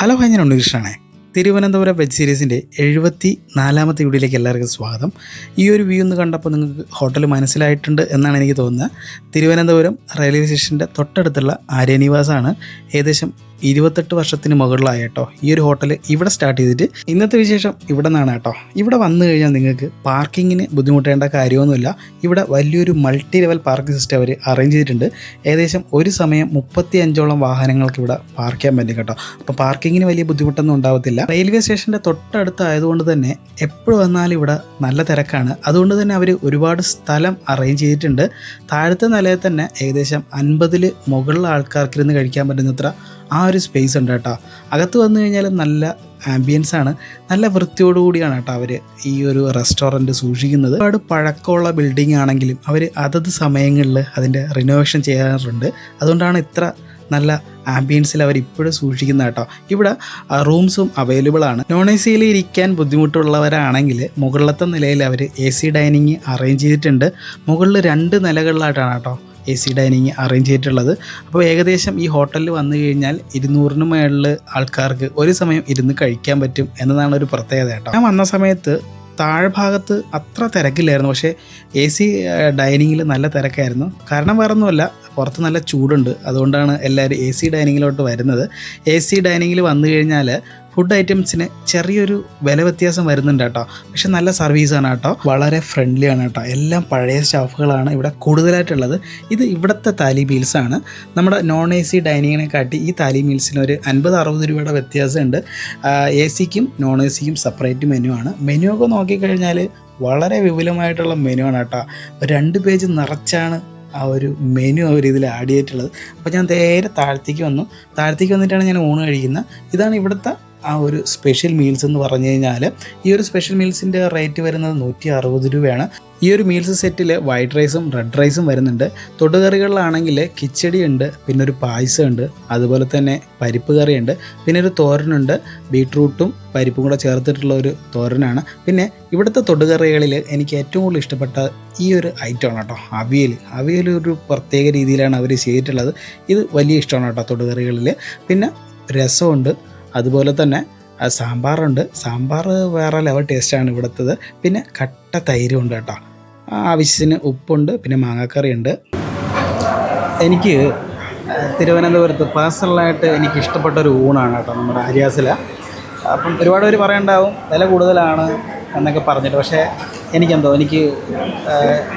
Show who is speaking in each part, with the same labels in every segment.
Speaker 1: Hello hi ഞാൻ ഉണ്ണികൃഷ്ണനാണേ. Thiruvananthapuram web സീരീസിന്റെ എഴുപത്തി നാലാമത്തെ വീഡിയോയിലേക്ക് എല്ലാവർക്കും സ്വാഗതം. ഈ ഒരു വ്യൂ ഒന്ന് കണ്ടപ്പോൾ നിങ്ങൾക്ക് ഹോട്ടൽ മനസ്സിലായിട്ടുണ്ട് എന്നാണ് എനിക്ക് തോന്നുന്നത്. തിരുവനന്തപുരം റെയിൽവേ സ്റ്റേഷന്റെ തൊട്ടടുത്തുള്ള ആര്യനിവാസാണ്. ഏകദേശം ഇരുപത്തെട്ട് വർഷത്തിന് മുകളിലായ കേട്ടോ. ഈ ഒരു ഹോട്ടൽ ഇവിടെ സ്റ്റാർട്ട് ചെയ്തിട്ട് ഇന്നത്തെ വിശേഷം ഇവിടെ നിന്നാണ് കേട്ടോ. ഇവിടെ വന്നു കഴിഞ്ഞാൽ നിങ്ങൾക്ക് പാർക്കിങ്ങിന് ബുദ്ധിമുട്ടേണ്ട കാര്യമൊന്നുമില്ല. ഇവിടെ വലിയൊരു മൾട്ടി ലെവൽ പാർക്കിംഗ് സിസ്റ്റം അവർ അറേഞ്ച് ചെയ്തിട്ടുണ്ട്. ഏകദേശം ഒരു സമയം മുപ്പത്തി അഞ്ചോളം വാഹനങ്ങൾക്ക് ഇവിടെ പാർക്ക് ചെയ്യാൻ പറ്റും കേട്ടോ. അപ്പോൾ പാർക്കിങ്ങിന് വലിയ ബുദ്ധിമുട്ടൊന്നും ഉണ്ടാവത്തില്ല. റെയിൽവേ സ്റ്റേഷന്റെ തൊട്ടടുത്തായതുകൊണ്ട് തന്നെ എപ്പോൾ വന്നാലും ഇവിടെ നല്ല തിരക്കാണ്. അതുകൊണ്ട് തന്നെ അവർ ഒരുപാട് സ്ഥലം അറേഞ്ച് ചെയ്തിട്ടുണ്ട്. താഴത്തെ നിലയിൽ തന്നെ ഏകദേശം അൻപതിൽ മുകളിൽ ആൾക്കാർക്ക് ഇരുന്ന് കഴിക്കാൻ പറ്റുന്നത്ര ആ ഒരു സ്പേസ് ഉണ്ട് കേട്ടോ. അകത്ത് വന്നു കഴിഞ്ഞാൽ നല്ല ആംബിയൻസ് ആണ്. നല്ല വൃത്തിയോടുകൂടിയാണ് കേട്ടോ അവർ ഈ ഒരു റെസ്റ്റോറന്റ് സൂക്ഷിക്കുന്നത്. ഒരുപാട് പഴക്കമുള്ള ബിൽഡിംഗ് ആണെങ്കിലും അവർ അതത് സമയങ്ങളിൽ അതിന്റെ റിനോവേഷൻ ചെയ്യാറുണ്ട്. അതുകൊണ്ടാണ് ഇത്ര നല്ല ആംബിയൻസിൽ അവർ ഇപ്പോഴും സൂക്ഷിക്കുന്ന കേട്ടോ. ഇവിടെ റൂംസും അവൈലബിൾ ആണ്. നോൺ എ സിയിൽ ഇരിക്കാൻ ബുദ്ധിമുട്ടുള്ളവരാണെങ്കിൽ മുകളിലത്തെ നിലയിൽ അവർ എ സി ഡൈനിങ് അറേഞ്ച് ചെയ്തിട്ടുണ്ട്. മുകളിൽ രണ്ട് നിലകളിലായിട്ടാണ് കേട്ടോ എ സി ഡൈനിങ് അറേഞ്ച് ചെയ്തിട്ടുള്ളത്. അപ്പോൾ ഏകദേശം ഈ ഹോട്ടലിൽ വന്നു കഴിഞ്ഞാൽ ഇരുന്നൂറിന് മുകളിൽ ആൾക്കാർക്ക് ഒരു സമയം ഇരുന്ന് കഴിക്കാൻ പറ്റും എന്നതാണ് ഒരു പ്രത്യേകത കേട്ടോ. ഞാൻ വന്ന സമയത്ത് താഴ്ഭാഗത്ത് അത്ര തിരക്കില്ലായിരുന്നു. പക്ഷേ എ സി ഡൈനിങ്ങിൽ നല്ല തിരക്കായിരുന്നു. കാരണം വേറെ ഒന്നുമല്ല പുറത്ത് നല്ല ചൂടുണ്ട്. അതുകൊണ്ടാണ് എല്ലാവരും എ സി ഡൈനിങ്ങിലോട്ട് വരുന്നത്. എ സി ഡൈനിങ്ങിൽ വന്നു കഴിഞ്ഞാൽ ഫുഡ് ഐറ്റംസിന് ചെറിയൊരു വില വ്യത്യാസം വരുന്നുണ്ട് കേട്ടോ. പക്ഷെ നല്ല സർവീസാണ് കേട്ടോ. വളരെ ഫ്രണ്ട്ലി ആണ് കേട്ടോ. എല്ലാം പഴയ സ്റ്റാഫുകളാണ് ഇവിടെ കൂടുതലായിട്ടുള്ളത്. ഇത് ഇവിടുത്തെ താലി മീൽസാണ് നമ്മുടെ നോൺ എ സി ഡൈനിങ്ങിനെ കാട്ടി ഈ താലി മീൽസിന് ഒരു അൻപത് അറുപത് രൂപയുടെ വ്യത്യാസമുണ്ട്. എ സിക്കും നോൺ എ സിക്കും സെപ്പറേറ്റ് മെനു ആണ്. മെനു ഒക്കെ നോക്കിക്കഴിഞ്ഞാൽ വളരെ വിപുലമായിട്ടുള്ള മെനു ആണ് കേട്ടോ. രണ്ട് പേജ് നിറച്ചാണ് ആ ഒരു മെനു അവർ ഇതിൽ ആഡ് ചെയ്തിട്ടുള്ളത്. അപ്പോൾ ഞാൻ നേരെ താഴത്തേക്ക് വന്നു. താഴത്തേക്ക് വന്നിട്ടാണ് ഞാൻ ഊണ് കഴിക്കുന്നത്. ഇതാണ് ഇവിടുത്തെ ആ ഒരു സ്പെഷ്യൽ മീൽസ് എന്ന് പറഞ്ഞു കഴിഞ്ഞാൽ ഈ ഒരു സ്പെഷ്യൽ മീൽസിന്റെ റേറ്റ് വരുന്നത് നൂറ്റി അറുപത് രൂപയാണ്. ഈ ഒരു മീൽസ് സെറ്റിൽ വൈറ്റ് റൈസും റെഡ് റൈസും വരുന്നുണ്ട്. തൊടുകറികളിലാണെങ്കിൽ കിച്ചടി ഉണ്ട് പിന്നെ ഒരു പായസം ഉണ്ട് അതുപോലെ തന്നെ പരിപ്പ് കറിയുണ്ട് പിന്നെ ഒരു തോരനുണ്ട് ബീട്രൂട്ടും പരിപ്പും കൂടെ ചേർത്തിട്ടുള്ള ഒരു തോരനാണ്. പിന്നെ ഇവിടുത്തെ തൊടുകറികളിൽ എനിക്ക് ഏറ്റവും കൂടുതൽ ഇഷ്ടപ്പെട്ട ഈ ഒരു ഐറ്റമാണ് കേട്ടോ അവിയൽ അവിയൽ ഒരു പ്രത്യേക രീതിയിലാണ് അവർ ചെയ്തിട്ടുള്ളത്. ഇത് വലിയ ഇഷ്ടമാണ് കേട്ടോ തൊടുകറികളിൽ പിന്നെ രസമുണ്ട് അതുപോലെ തന്നെ സാമ്പാറുണ്ട്. സാമ്പാർ വേറെ ലെവൽ ടേസ്റ്റാണ് ഇവിടുത്തത്. പിന്നെ കട്ട തൈരും ഉണ്ട് കേട്ടോ ആവശ്യത്തിന് ഉപ്പുണ്ട് പിന്നെ മാങ്ങാക്കറി ഉണ്ട് എനിക്ക് തിരുവനന്തപുരത്ത് പേഴ്സണലായിട്ട് എനിക്ക് ഇഷ്ടപ്പെട്ട ഒരു ഊണാണ് കേട്ടോ നമ്മുടെ ഹരിയാസില അപ്പം ഒരുപാട് പേര് പറയണ്ടാവും വില കൂടുതലാണ് എന്നൊക്കെ പറഞ്ഞിട്ട്. പക്ഷേ എനിക്കെന്തോ എനിക്ക്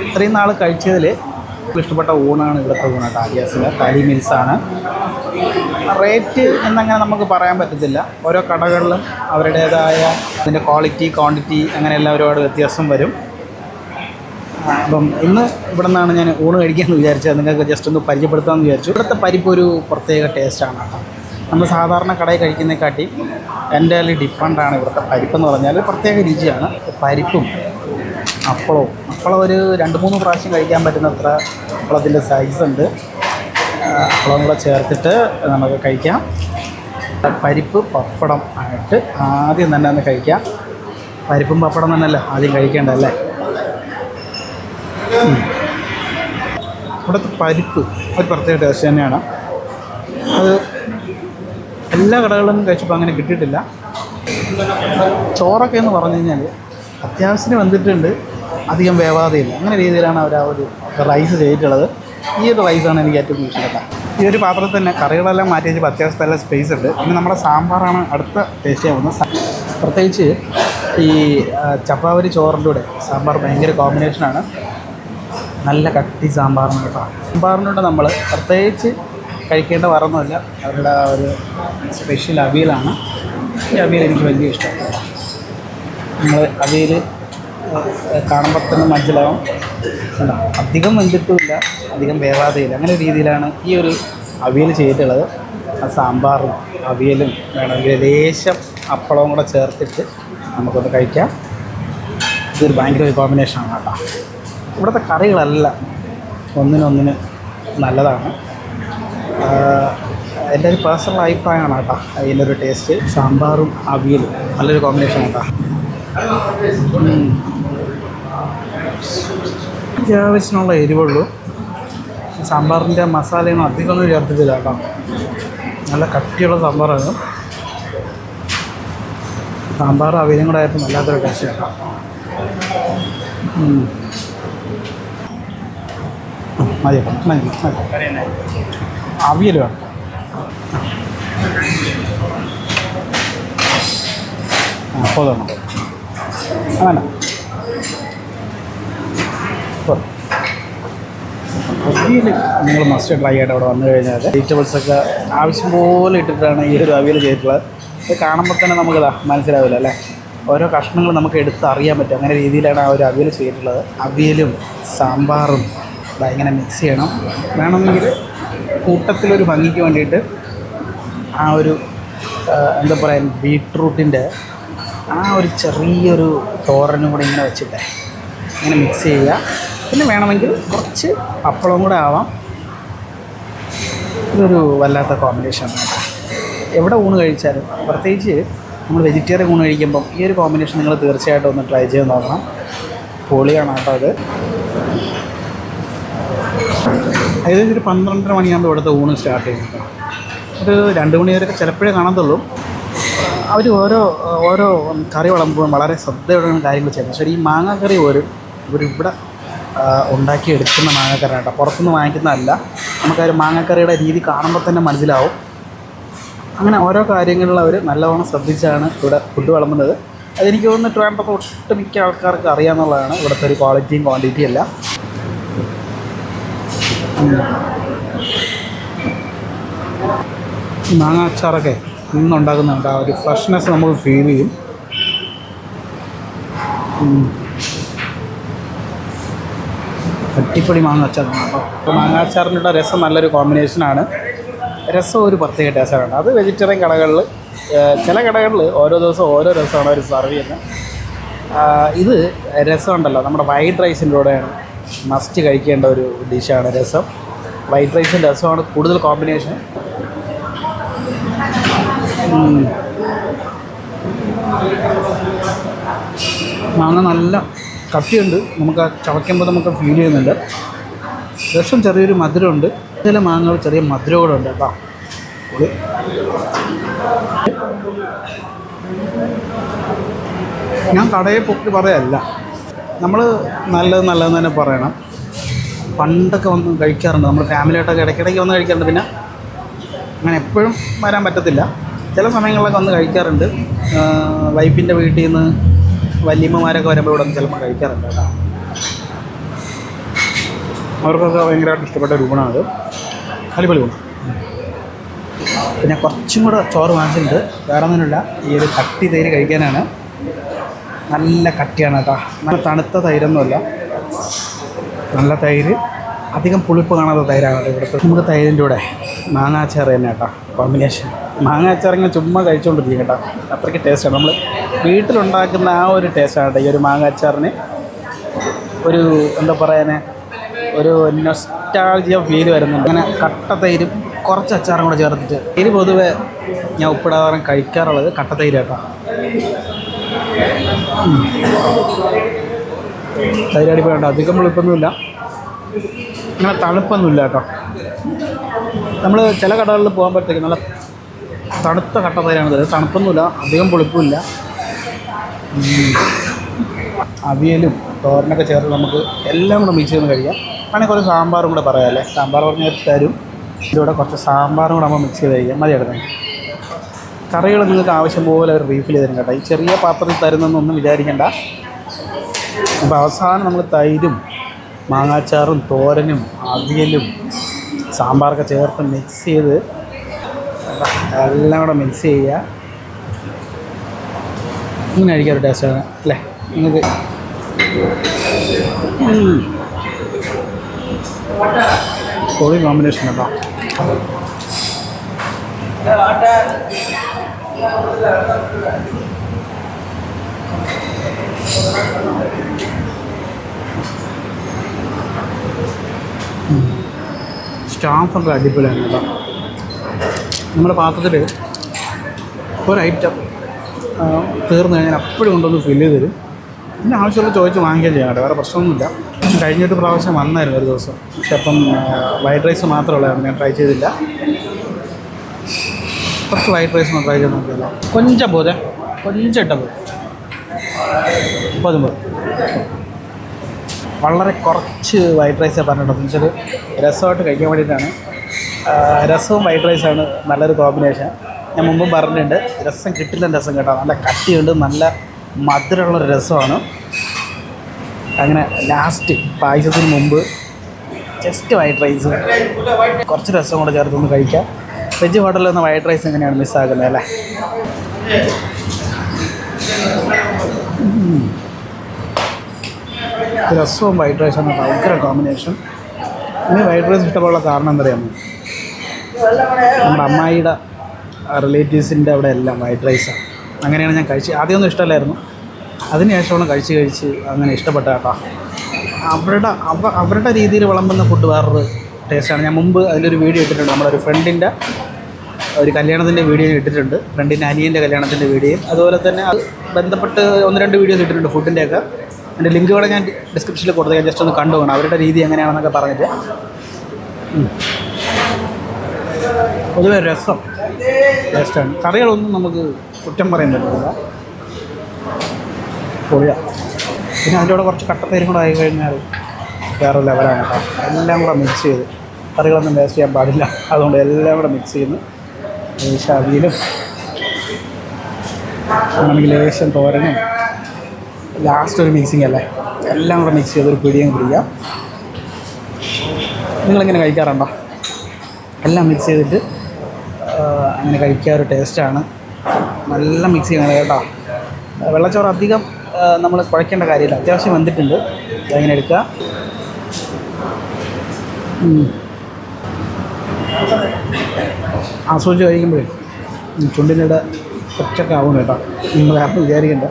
Speaker 1: ഇത്രയും നാൾ കഴിച്ചതിൽ ഇഷ്ടപ്പെട്ട ഊണാണ് ഇവിടുത്തെ ഊണ് കേട്ടോ ഹരിയാസില താലി മിൽസാണ് റേറ്റ് എന്നങ്ങനെ നമുക്ക് പറയാൻ പറ്റത്തില്ല. ഓരോ കടകളിലും അവരുടേതായ അതിന്റെ ക്വാളിറ്റി ക്വാണ്ടിറ്റി അങ്ങനെയെല്ലാം ഒരുപാട് വ്യത്യാസം വരും. അപ്പം ഇന്ന് ഇവിടെ നിന്നാണ് ഞാൻ ഊണ് കഴിക്കാമെന്ന് വിചാരിച്ചത്. നിങ്ങൾക്ക് ജസ്റ്റ് ഒന്ന് പരിചയപ്പെടുത്താമെന്ന് വിചാരിച്ചു. ഇവിടുത്തെ പരിപ്പ് ഒരു പ്രത്യേക ടേസ്റ്റാണ് നമ്മൾ സാധാരണ കടയിൽ കഴിക്കുന്നതിനെക്കാട്ടി എന്റെ ഡിഫറെന്റ് ആണ് ഇവിടുത്തെ പരിപ്പെന്ന് പറഞ്ഞാൽ. പ്രത്യേക രുചിയാണ്. പരിപ്പും അപ്പളവും. അപ്പളം ഒരു രണ്ട് മൂന്ന് പ്രാവശ്യം കഴിക്കാൻ പറ്റുന്നത്ര അപ്പളത്തിന്റെ സൈസ് ഉണ്ട്. അപ്പളം കൂടെ ചേർത്തിട്ട് നമുക്ക് കഴിക്കാം. പരിപ്പ് പപ്പടം ആയിട്ട് ആദ്യം തന്നെ ഒന്ന് കഴിക്കാം. പരിപ്പും പപ്പടം തന്നെയല്ലേ? ആദ്യം കഴിക്കേണ്ടല്ലേ ഇവിടുത്തെ പരിപ്പ് ഒരു പ്രത്യേക ടേസ്റ്റ് തന്നെയാണ്. അത് എല്ലാ കടകളിലും കഴിച്ചപ്പോൾ അങ്ങനെ കിട്ടിയിട്ടില്ല. ചോറൊക്കെ എന്ന് പറഞ്ഞു കഴിഞ്ഞാൽ അത്യാവശ്യത്തിന് വന്നിട്ടുണ്ട്. അധികം വേവാതെയില്ല. അങ്ങനെ രീതിയിലാണ് അവർ ആ ഒരു റൈസ് ചെയ്തിട്ടുള്ളത്. ഈ ഒരു റൈസാണ് എനിക്ക് ഏറ്റവും ഇഷ്ടപ്പെട്ടത് ഈ ഒരു പാത്രത്തിൽ തന്നെ കറികളെല്ലാം മാറ്റി വെച്ചപ്പോൾ അത്യാവശ്യം സ്പേസ് ഉണ്ട്. പിന്നെ നമ്മുടെ സാമ്പാറാണ് അടുത്ത ടേസ്റ്റ് ആവുന്നത് പ്രത്യേകിച്ച് ഈ ചപ്പാവരി ചോറിന്റെ കൂടെ സാമ്പാർ ഭയങ്കര കോമ്പിനേഷനാണ് നല്ല കട്ടി സാമ്പാറിന് കേട്ടോ. സാമ്പാറിനോട് നമ്മൾ പ്രത്യേകിച്ച് കഴിക്കേണ്ട വറന്നുമില്ല. അവരുടെ ഒരു സ്പെഷ്യൽ അവിയലാണ്. ഈ അവിയൽ എനിക്ക് വലിയ ഇഷ്ടമാണ് നമ്മൾ അവിയൽ കാണുമ്പോൾ തന്നെ മനസ്സിലാവും. കണ്ടോ? അധികം വെന്തിട്ടുമില്ല അധികം വേവാതെയില്ല. അങ്ങനെ രീതിയിലാണ് ഈ ഒരു അവിയൽ ചെയ്തിട്ടുള്ളത്. ആ സാമ്പാറും അവിയലും വേണമെങ്കിൽ ലേശം അപ്പളവും കൂടെ ചേർത്തിട്ട് നമുക്കൊന്ന് കഴിക്കാം. ഇതൊരു ഭയങ്കര ഒരു കോമ്പിനേഷനാണ് കേട്ടോ. ഇവിടുത്തെ കറികളെല്ലാം ഒന്നിനൊന്നിന് നല്ലതാണ്. എന്റെ ഒരു പേഴ്സണൽ അഭിപ്രായമാണ് കേട്ടോ. അതിന്റെ ഒരു ടേസ്റ്റ് സാമ്പാറും അവിയലും നല്ലൊരു കോമ്പിനേഷൻ കേട്ടോ. അത്യാവശ്യമുള്ള എരിവുള്ളൂ. സാമ്പാറിന്റെ മസാലയൊന്നും അധികമൊന്നും ചേർത്തിട്ടില്ല കേട്ടോ. നല്ല കട്ടിയുള്ള സാമ്പാറാണ്. സാമ്പാർ അവിയലും കൂടെ ആയപ്പോൾ വല്ലാത്തൊരു ടേസ്റ്റ് കേട്ടോ മതി മതി അവിയൽ വേണം. അപ്പോൾ തന്നെ. വേണ്ട അവിയൽ നിങ്ങൾ മസ്റ്റ് ട്രൈ ആയിട്ട് അവിടെ വന്നു കഴിഞ്ഞാൽ വെജിറ്റബിൾസ് ഒക്കെ ആവശ്യം പോലെ ഇട്ടിട്ടാണ് ഈ ഒരു അവിയൽ ചെയ്തിട്ടുള്ളത്. ഇത് കാണുമ്പോൾ തന്നെ നമുക്ക് മനസ്സിലാവില്ല അല്ലേ? ഓരോ കഷ്ണങ്ങൾ നമുക്ക് എടുത്ത് അറിയാൻ പറ്റും. അങ്ങനെ രീതിയിലാണ് ആ ഒരു അവിയൽ ചെയ്തിട്ടുള്ളത്. അവിയലും സാമ്പാറും ഇങ്ങനെ മിക്സ് ചെയ്യണം. വേണമെങ്കിൽ കൂട്ടത്തിലൊരു ഭംഗിക്ക് വേണ്ടിയിട്ട് ആ ഒരു എന്താ പറയുക ബീട്രൂട്ടിന്റെ ആ ഒരു ചെറിയൊരു തോരനും കൂടെ ഇങ്ങനെ വെച്ചിട്ട് ഇങ്ങനെ മിക്സ് ചെയ്യുക. പിന്നെ വേണമെങ്കിൽ കുറച്ച് അപ്പളവും കൂടെ ആവാം. ഇതൊരു വല്ലാത്ത കോമ്പിനേഷനാണ് കേട്ടോ. എവിടെ ഊണ് കഴിച്ചാലും പ്രത്യേകിച്ച് നമ്മൾ വെജിറ്റേറിയൻ ഊണ് കഴിക്കുമ്പം ഈ ഒരു കോമ്പിനേഷൻ നിങ്ങൾ തീർച്ചയായിട്ടും ഒന്ന് ട്രൈ ചെയ്ത് നോക്കണം. പൊളിയാണ് കേട്ടോ അത്. ഏകദേശം ഒരു പന്ത്രണ്ടര മണിയാകുമ്പോൾ ഇവിടുത്തെ ഊണ് സ്റ്റാർട്ട് ചെയ്യുന്നത് ഒരു രണ്ട് മണി വരെയൊക്കെ ചിലപ്പോഴേ കാണത്തുള്ളൂ. അവർ ഓരോ ഓരോ കറി വിളമ്പുമ്പോൾ വളരെ ശ്രദ്ധയോടെയാണ് കാര്യങ്ങൾ ചെയ്യുന്നത്. പക്ഷേ ഈ മാങ്ങാക്കറി പോലും ഇവരിവിടെ ഉണ്ടാക്കിയെടുക്കുന്ന മാങ്ങക്കറിയാണ് പുറത്തുനിന്ന് വാങ്ങിക്കുന്നതല്ല. നമുക്ക് ആ ഒരു മാങ്ങക്കറിയുടെ രീതി കാണുമ്പോൾ തന്നെ മനസ്സിലാവും. അങ്ങനെ ഓരോ കാര്യങ്ങളിൽ അവർ നല്ലവണ്ണം ശ്രദ്ധിച്ചാണ് ഇവിടെ ഫുഡ് വിളമ്പുന്നത്. അതെനിക്ക് തോന്നുന്നു ട്രിവാൻഡ്രത്ത് ഒട്ടുമിക്ക ആൾക്കാർക്ക് അറിയാമെന്നുള്ളതാണ് ഇവിടുത്തെ ഒരു ക്വാളിറ്റിയും ക്വാണ്ടിറ്റിയും എല്ലാം. മാങ്ങ അച്ചാറൊക്കെ ഇന്ന് ഉണ്ടാക്കുന്നുണ്ട് ആ ഒരു ഫ്രഷ്നെസ് നമുക്ക് ഫീൽ ചെയ്യും. ഉം. അട്ടിപ്പൊളി മാങ്ങ അച്ചാറാണ് അപ്പോൾ മാങ്ങ അച്ചാറിന്റെ രസം നല്ലൊരു കോമ്പിനേഷനാണ് രസം ഒരു പ്രത്യേക ടേസ്റ്റാണ് അത് വെജിറ്റേറിയൻ കടകളിൽ ചില കടകളിൽ ഓരോ ദിവസം ഓരോ രസമാണ് അവർ സെർവ് ചെയ്യുന്നത്. ഇത് രസമുണ്ടല്ലോ. നമ്മുടെ വൈറ്റ് റൈസിന്റെ കൂടെയാണ് മസ്റ്റ് കഴിക്കേണ്ട ഒരു ഡിഷാണ് രസം. വൈറ്റ് റൈസിന്റെ രസമാണ് കൂടുതൽ കോമ്പിനേഷൻ മാങ്ങ നല്ല കട്ടിയുണ്ട് നമുക്ക് ചവയ്ക്കുമ്പോൾ നമുക്ക് ഫീൽ ചെയ്യുന്നുണ്ട്. രസം ചെറിയൊരു മധുരമുണ്ട്. ചില മാങ്ങകൾ ചെറിയ മധുരം കൂടെ ഉണ്ട് കേട്ടോ. ഞാൻ കടയെ പൊക്കി പറയല്ല. നമ്മൾ നല്ലത് നല്ലതെന്ന് തന്നെ പറയണം. പണ്ടൊക്കെ വന്ന് കഴിക്കാറുണ്ട്. നമ്മൾ ഫാമിലിയായിട്ടൊക്കെ ഇടയ്ക്കിടയ്ക്ക് വന്ന് കഴിക്കാറുണ്ട്. പിന്നെ അങ്ങനെ എപ്പോഴും വരാൻ പറ്റത്തില്ല. ചില സമയങ്ങളിലൊക്കെ വന്ന് കഴിക്കാറുണ്ട്. വൈഫിന്റെ വീട്ടിൽ നിന്ന് വല്യമ്മമാരൊക്കെ വരുമ്പോൾ ഇവിടെ ചിലപ്പോൾ കഴിക്കാറുണ്ട് കേട്ടോ. അവർക്കൊക്കെ ഭയങ്കരമായിട്ട് ഇഷ്ടപ്പെട്ട ഒരു ഗുണമാണ് അടിപൊളി ഗുണം പിന്നെ കുറച്ചും കൂടെ ചോറ് വാങ്ങിച്ചിട്ടുണ്ട്. വേറെ ഒന്നുമില്ല. ഈ ഒരു കട്ടി തൈര് കഴിക്കാനാണ്. നല്ല കട്ടിയാണ് കേട്ടോ. നല്ല തണുത്ത തൈരൊന്നുമല്ല. നല്ല തൈര്. അധികം പുളിപ്പ് കാണാത്ത തൈരാണ് കേട്ടോ ഇവിടുത്തെ. നമുക്ക് തൈരിന്റെ കൂടെ മാങ്ങാച്ചാർ തന്നെ കേട്ടോ. കോമ്പിനേഷൻ മാങ്ങാച്ചാർ അച്ചാറിങ്ങനെ ചുമ്മാ കഴിച്ചുകൊണ്ടിരിക്കും കേട്ടോ. അത്രയ്ക്ക് ടേസ്റ്റാണ് നമ്മൾ വീട്ടിലുണ്ടാക്കുന്ന ആ ഒരു ടേസ്റ്റാണ് കേട്ടോ ഈ ഒരു മാങ്ങ അച്ചാറിന് ഒരു എന്താ പറയാനെ ഒരു നൊസ്റ്റാൾജിയ ഫീൽ വരുന്നുണ്ട്. അങ്ങനെ കട്ട തൈരും കുറച്ച് അച്ചാറും കൂടെ ചേർത്തിട്ട് ഇനി പൊതുവെ ഞാൻ ഉപ്പിടാതെ കഴിക്കാറുള്ളത് കട്ട തൈര് കേട്ടോ. തൈര് അടിപൊളിയുണ്ട് അധികം വെളുപ്പൊന്നുമില്ല അങ്ങനെ തണുപ്പൊന്നുമില്ല കേട്ടോ. നമ്മൾ ചില കടകളിൽ പോകുമ്പോഴത്തേക്ക് നല്ല തണുത്ത കട്ട തൈരാണ് തരുന്നത്. തണുപ്പൊന്നുമില്ല അധികം പുളിപ്പുമില്ല. അവിയലും തോരനൊക്കെ ചേർത്ത് നമുക്ക് എല്ലാം കൂടെ മിക്സ് ചെയ്ത് കഴിക്കാം. വേണമെങ്കിൽ കുറച്ച് സാമ്പാറും കൂടെ പറയാം അല്ലേ? സാമ്പാർ പറഞ്ഞാൽ തരും. ഇതിലൂടെ കുറച്ച് സാമ്പാറും കൂടെ നമ്മൾ മിക്സ് ചെയ്ത് കഴിക്കാം. മതി എടുക്കാൻ കറികൾ നിങ്ങൾക്ക് ആവശ്യം പോലെ അവർ റീഫിൽ ചെയ്ത് തരും കേട്ടോ. ഈ ചെറിയ പാത്രത്തിൽ തരുന്നൊന്നും വിചാരിക്കേണ്ട. അപ്പോൾ അവസാനം നമ്മൾ തൈരും മാങ്ങാച്ചാറും തോരനും അവിയലും സാമ്പാറൊക്കെ ചേർത്ത് മിക്സ് ചെയ്ത് എല്ലാം കൂടെ മിക്സ് ചെയ്യുക. ഇങ്ങനെ കഴിക്കാൻ ഒരു ടേസ്റ്റ് ടേസ്റ്റാണ് അല്ലേ? നിങ്ങൾക്ക് പൊളി കോമ്പിനേഷൻ കേട്ടോ സ്റ്റാഫൊക്കെ അടിപൊളിയാണ് കേട്ടോ. നമ്മുടെ പാത്രത്തിൽ ഒരു ഐറ്റം തീർന്നു കഴിഞ്ഞാൽ അപ്പോഴും കൊണ്ടൊന്ന് ഫില്ല് ചെയ്ത് തരും. പിന്നെ ആവശ്യമുള്ള ചോദിച്ച് വാങ്ങിക്കുകയും ചെയ്യാം കേട്ടോ വേറെ പ്രശ്നമൊന്നുമില്ല. കഴിഞ്ഞിട്ട് പ്രാവശ്യം വന്നായിരുന്നു ഒരു ദിവസം. പക്ഷെ അപ്പം വൈറ്റ് റൈസ് മാത്രമേ മാത്രമുള്ളതാണ് ഞാൻ ട്രൈ ചെയ്തില്ല. കുറച്ച് വൈറ്റ് റൈസ് ഒന്ന് ട്രൈ ചെയ്ത് നോക്കിയല്ലോ കൊഞ്ചം പോലെ കൊഞ്ചം ഇട്ടത് പതിമ്പത് വളരെ കുറച്ച് വൈറ്റ് റൈസേ പറഞ്ഞിട്ടുണ്ടെന്ന് വെച്ചാൽ രസമായിട്ട് കഴിക്കാൻ വേണ്ടിയിട്ടാണ്. രസവും വൈറ്റ് റൈസാണ് നല്ലൊരു കോമ്പിനേഷൻ ഞാൻ മുമ്പും പറഞ്ഞിട്ടുണ്ട് രസം കിട്ടില്ല രസം കേട്ടോ. നല്ല കട്ടിയുണ്ട് നല്ല മധുരമുള്ളൊരു രസമാണ്. അങ്ങനെ ലാസ്റ്റ് പായസത്തിന് മുമ്പ് ജസ്റ്റ് വൈറ്റ് റൈസ് കുറച്ച് രസം കൂടെ ചേർത്തൊന്ന് കഴിക്കാം. വെജ് ഹോട്ടലിൽ നിന്ന് വൈറ്റ് റൈസ് എങ്ങനെയാണ് മിസ്സാക്കുന്നത് അല്ലേ? രസവും വൈറ്റ് റൈസാണ് ഭയങ്കര കോമ്പിനേഷൻ ഇനി വൈറ്റ് റൈസ് ഇഷ്ടമുള്ള കാരണം എന്തറിയാമോ നമ്മുടെ അമ്മായിയുടെ റിലേറ്റീവ്സിന്റെ അവിടെ എല്ലാം വൈറ്റ് റൈസാണ് അങ്ങനെയാണ് ഞാൻ കഴിച്ച് ആദ്യമൊന്നും ഇഷ്ടമല്ലായിരുന്നു. അതിനുശേഷമാണ് കഴിച്ച് കഴിച്ച് അങ്ങനെ ഇഷ്ടപ്പെട്ട കേട്ടോ. അവരുടെ അവ അവരുടെ രീതിയിൽ വിളമ്പുന്ന ഫുഡ് വേറൊരു ടേസ്റ്റാണ് ഞാൻ മുമ്പ് അതിലൊരു വീഡിയോ ഇട്ടിട്ടുണ്ട്. നമ്മുടെ ഒരു ഫ്രണ്ടിന്റെ ഒരു കല്യാണത്തിന്റെ വീഡിയോ ഇട്ടിട്ടുണ്ട് ഫ്രണ്ടിന്റെ അനിയന്റെ കല്യാണത്തിന്റെ വീഡിയോയും അതുപോലെ തന്നെ അത് ബന്ധപ്പെട്ട് ഒന്ന് രണ്ട് വീഡിയോസ് ഇട്ടിട്ടുണ്ട് ഫുഡിന്റെയൊക്കെ എന്റെ ലിങ്ക് കൂടെ ഞാൻ ഡിസ്ക്രിപ്ഷനിൽ കൊടുത്തേക്കാം. ഞാൻ ജസ്റ്റ് ഒന്ന് കണ്ടു പോകണം അവരുടെ രീതി എങ്ങനെയാണെന്നൊക്കെ പറഞ്ഞിട്ട്. പൊതുവെ രസം. ടേസ്റ്റാണ് കറികളൊന്നും നമുക്ക് കുറ്റം പറയാൻ പറ്റില്ല പൊളിയ. പിന്നെ അതിന്റെ കൂടെ കുറച്ച് കട്ടത്തേരും കൂടെ ആയി കഴിഞ്ഞാൽ വേറെ ലെവലാണ് കേട്ടോ. എല്ലാം കൂടെ മിക്സ് ചെയ്ത്. കറികളൊന്നും വേസ്റ്റ് ചെയ്യാൻ പാടില്ല. അതുകൊണ്ട് എല്ലാം കൂടെ മിക്സ് ചെയ്യുന്നു. അവിയലും ആണെങ്കിൽ ലേശം തോരനും. ലാസ്റ്റ് ഒരു മിക്സിങ് അല്ലേ? എല്ലാം കൂടെ മിക്സ് ചെയ്ത് ഒരു പിടിയും പിടിക്കാം. നിങ്ങളിങ്ങനെ കഴിക്കാറുണ്ടോ? എല്ലാം മിക്സ് ചെയ്തിട്ട് അങ്ങനെ കഴിക്കാൻ ഒരു ടേസ്റ്റാണ്. നല്ല മിക്സ് ചെയ്യണം കേട്ടോ. വെള്ളച്ചോറ് അധികം നമ്മൾ കുഴക്കേണ്ട കാര്യമില്ല. അത്യാവശ്യം വന്നിട്ടുണ്ട് അങ്ങനെ എടുക്കുക. ആസ്വദിച്ച് കഴിക്കുമ്പോഴേ ചുണ്ടിനിടെ കുറച്ചൊക്കെ ആവും കേട്ടോ. നിങ്ങൾ ആർക്കും വിചാരിക്കണ്ട.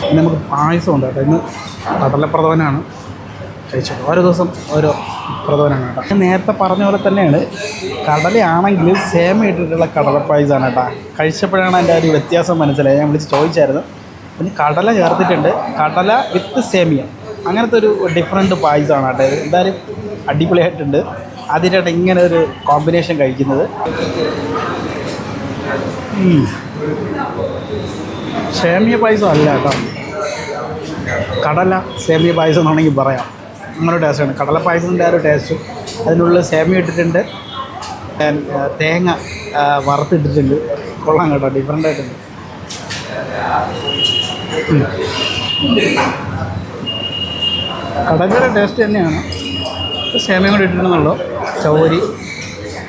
Speaker 1: പിന്നെ നമുക്ക് പായസം ഉണ്ട് കേട്ടോ. ഇന്ന് കടലപ്രദവനാണ് കഴിച്ചത് ഓരോ ദിവസം ഓരോ കേട്ടോ ഞാൻ നേരത്തെ പറഞ്ഞ പോലെ തന്നെയാണ് കടലയാണെങ്കിൽ സേമ ഇട്ടിട്ടുള്ള കടല പായസമാണ് കേട്ടോ. കഴിച്ചപ്പോഴാണ് എന്റെ ഒരു വ്യത്യാസം മനസ്സിലായി ഞാൻ വിളിച്ച് ചോദിച്ചായിരുന്നു. പിന്നെ കടല ചേർത്തിട്ടുണ്ട്. കടല വിത്ത് സേമിയ. അങ്ങനത്തെ ഒരു ഡിഫറെന്റ് പായസമാണ് കേട്ടോ. ഇത് എന്തായാലും അടിപൊളിയായിട്ടുണ്ട്. അതിനായിട്ട് ഇങ്ങനെ ഒരു കോമ്പിനേഷൻ കഴിക്കുന്നത്. സേമിയ പായസം അല്ല കേട്ടോ. കടല സേമിയ പായസം എന്നാണെങ്കിൽ പറയാം. അങ്ങനെ ടേസ്റ്റാണ് കടലപ്പായസം ആ ഒരു ടേസ്റ്റും അതിനുള്ളിൽ സേമി ഇട്ടിട്ടുണ്ട്. തേങ്ങ വറുത്തിട്ടിട്ടുണ്ട്. കൊള്ളാം കേട്ടോ ഡിഫറെന്റ് ആയിട്ടുണ്ട്. കടലയുടെ ടേസ്റ്റ് തന്നെയാണ്. സേമയും കൂടി ഇട്ടിട്ടുണ്ടെന്നുള്ളൂ ചൗരി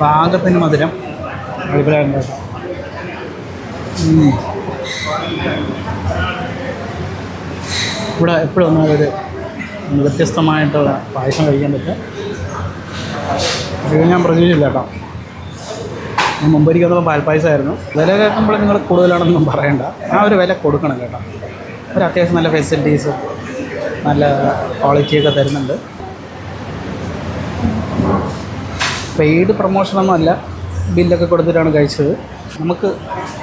Speaker 1: പാകത്തിന് മധുരം. ഉം. ഇവിടെ എപ്പോഴും ഒന്നും ഒരു വ്യത്യസ്തമായിട്ടുള്ള പായസം കഴിക്കാൻ പറ്റും ഇത് ഞാൻ പ്രതീക്ഷിച്ചില്ല കേട്ടോ. ഞാൻ മുമ്പൊരിക്കൽ വന്നപ്പോൾ പാൽപ്പായസമായിരുന്നു. വില കേൾക്കുമ്പോൾ നിങ്ങൾ കൂടുതലാണെന്നൊന്നും പറയണ്ട. ആ ഒരു വില കൊടുക്കണം കേട്ടോ. ഒരു അത്യാവശ്യം നല്ല ഫെസിലിറ്റീസ് നല്ല ക്വാളിറ്റിയൊക്കെ തരുന്നുണ്ട്. പെയ്ഡ് പ്രൊമോഷനൊന്നുമല്ല ബില്ലൊക്കെ കൊടുത്തിട്ടാണ് കഴിച്ചത്. നമുക്ക്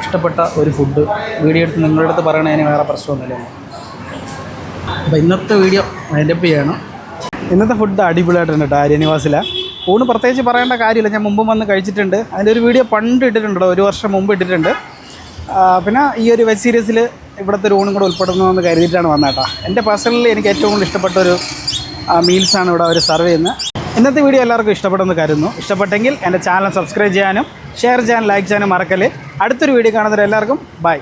Speaker 1: ഇഷ്ടപ്പെട്ട ഒരു ഫുഡ് വീഡിയോ എടുത്ത് നിങ്ങളുടെ അടുത്ത് പറയണതിന് വേറെ പ്രശ്നമൊന്നുമില്ലല്ലോ അപ്പോൾ ഇന്നത്തെ വീഡിയോ വൈൻഡപ്പ് ചെയ്യണം. ഇന്നത്തെ ഫുഡ് അടിപൊളിയായിട്ടുണ്ട് കേട്ടോ ആര്യനിവാസില. ഊണ് പ്രത്യേകിച്ച് പറയേണ്ട കാര്യമില്ല ഞാൻ മുമ്പും വന്ന് കഴിച്ചിട്ടുണ്ട്. അതിന്റെ ഒരു വീഡിയോ പണ്ട് ഇട്ടിട്ടുണ്ടോ ഒരു വർഷം മുമ്പ് ഇട്ടിട്ടുണ്ട്. പിന്നെ ഈ ഒരു വെബ് സീരീസിൽ ഇവിടുത്തെ ഒരു ഊണും കൂടെ ഉൾപ്പെടുന്നതെന്ന് കരുതിയിട്ടാണ് വന്നത് കേട്ടോ എന്റെ പേഴ്സണലി എനിക്ക് ഏറ്റവും കൂടുതൽ ഇഷ്ടപ്പെട്ട ഒരു മീൽസാണ് ഇവിടെ അവർ സെർവ് ചെയ്യുന്നത് ഇന്നത്തെ വീഡിയോ എല്ലാവർക്കും ഇഷ്ടപ്പെടുമെന്ന് കരുതുന്നു. ഇഷ്ടപ്പെട്ടെങ്കിൽ എന്റെ ചാനൽ സബ്സ്ക്രൈബ് ചെയ്യാനും ഷെയർ ചെയ്യാനും ലൈക്ക് ചെയ്യാനും മറക്കൽ അടുത്തൊരു വീഡിയോ കാണുന്നവരെല്ലാവർക്കും ബൈ